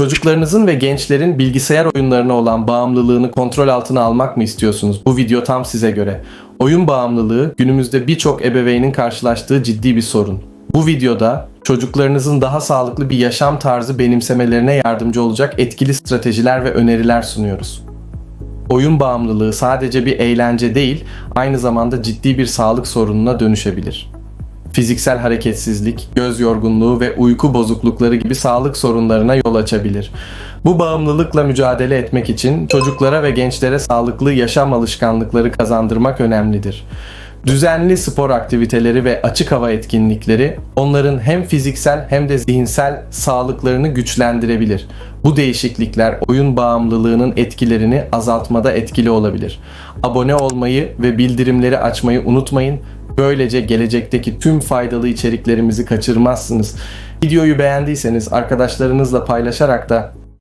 Çocuklarınızın ve gençlerin bilgisayar oyunlarına olan bağımlılığını kontrol altına almak mı istiyorsunuz? Bu video tam size göre. Oyun bağımlılığı günümüzde birçok ebeveynin karşılaştığı ciddi bir sorun. Bu videoda çocuklarınızın daha sağlıklı bir yaşam tarzı benimsemelerine yardımcı olacak etkili stratejiler ve öneriler sunuyoruz. Oyun bağımlılığı sadece bir eğlence değil, aynı zamanda ciddi bir sağlık sorununa dönüşebilir. Fiziksel hareketsizlik, göz yorgunluğu ve uyku bozuklukları gibi sağlık sorunlarına yol açabilir. Bu bağımlılıkla mücadele etmek için çocuklara ve gençlere sağlıklı yaşam alışkanlıkları kazandırmak önemlidir. Düzenli spor aktiviteleri ve açık hava etkinlikleri onların hem fiziksel hem de zihinsel sağlıklarını güçlendirebilir. Bu değişiklikler oyun bağımlılığının etkilerini azaltmada etkili olabilir. Abone olmayı ve bildirimleri açmayı unutmayın. Böylece gelecekteki tüm faydalı içeriklerimizi kaçırmazsınız. Videoyu beğendiyseniz arkadaşlarınızla paylaşarak da